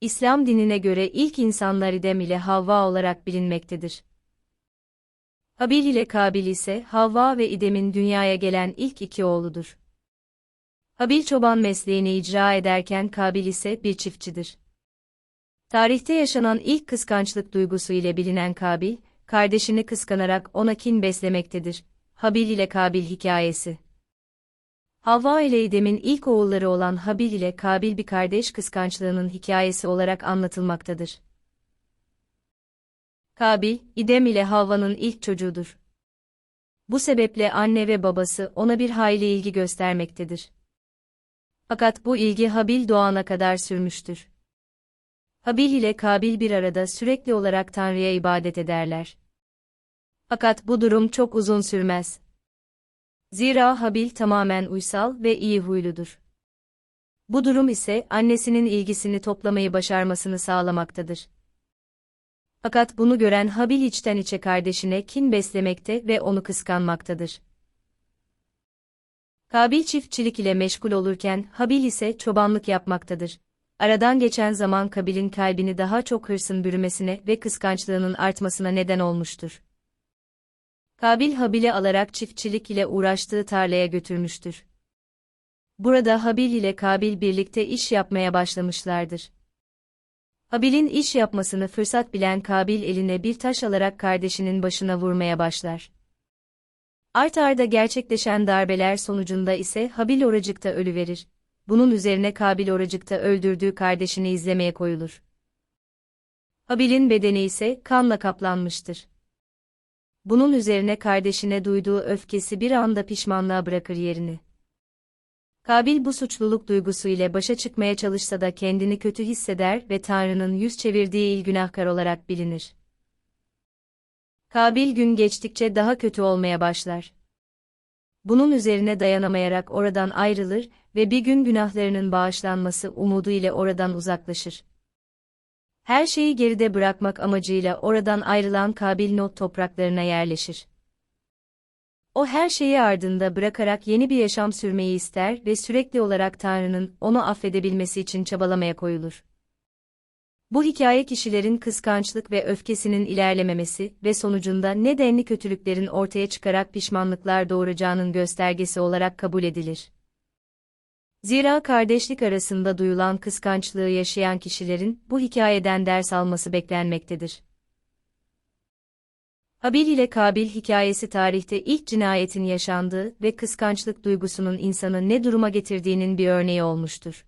İslam dinine göre ilk insanlar İdem ile Havva olarak bilinmektedir. Habil ile Kabil ise Havva ve İdem'in dünyaya gelen ilk iki oğludur. Habil çoban mesleğini icra ederken Kabil ise bir çiftçidir. Tarihte yaşanan ilk kıskançlık duygusu ile bilinen Kabil, kardeşini kıskanarak ona kin beslemektedir. Habil ile Kabil hikayesi. Havva ile İdem'in ilk oğulları olan Habil ile Kabil bir kardeş kıskançlığının hikayesi olarak anlatılmaktadır. Kabil, İdem ile Havva'nın ilk çocuğudur. Bu sebeple anne ve babası ona bir hayli ilgi göstermektedir. Fakat bu ilgi Habil doğana kadar sürmüştür. Habil ile Kabil bir arada sürekli olarak Tanrı'ya ibadet ederler. Fakat bu durum çok uzun sürmez. Zira Habil tamamen uysal ve iyi huyludur. Bu durum ise annesinin ilgisini toplamayı başarmasını sağlamaktadır. Fakat bunu gören Habil içten içe kardeşine kin beslemekte ve onu kıskanmaktadır. Kabil çiftçilik ile meşgul olurken Habil ise çobanlık yapmaktadır. Aradan geçen zaman Kabil'in kalbini daha çok hırsın bürümesine ve kıskançlığının artmasına neden olmuştur. Kabil Habil'i alarak çiftçilik ile uğraştığı tarlaya götürmüştür. Burada Habil ile Kabil birlikte iş yapmaya başlamışlardır. Habil'in iş yapmasını fırsat bilen Kabil eline bir taş alarak kardeşinin başına vurmaya başlar. Art arda gerçekleşen darbeler sonucunda ise Habil oracıkta ölüverir. Bunun üzerine Kabil oracıkta öldürdüğü kardeşini izlemeye koyulur. Habil'in bedeni ise kanla kaplanmıştır. Bunun üzerine kardeşine duyduğu öfkesi bir anda pişmanlığa bırakır yerini. Kabil bu suçluluk duygusu ile başa çıkmaya çalışsa da kendini kötü hisseder ve Tanrı'nın yüz çevirdiği il günahkar olarak bilinir. Kabil gün geçtikçe daha kötü olmaya başlar. Bunun üzerine dayanamayarak oradan ayrılır ve bir gün günahlarının bağışlanması umudu ile oradan uzaklaşır. Her şeyi geride bırakmak amacıyla oradan ayrılan Kabil not topraklarına yerleşir. O her şeyi ardında bırakarak yeni bir yaşam sürmeyi ister ve sürekli olarak Tanrı'nın onu affedebilmesi için çabalamaya koyulur. Bu hikaye kişilerin kıskançlık ve öfkesinin ilerlememesi ve sonucunda nedenli kötülüklerin ortaya çıkarak pişmanlıklar doğuracağının göstergesi olarak kabul edilir. Zira kardeşlik arasında duyulan kıskançlığı yaşayan kişilerin bu hikayeden ders alması beklenmektedir. Habil ile Kabil hikayesi tarihte ilk cinayetin yaşandığı ve kıskançlık duygusunun insanı ne duruma getirdiğinin bir örneği olmuştur.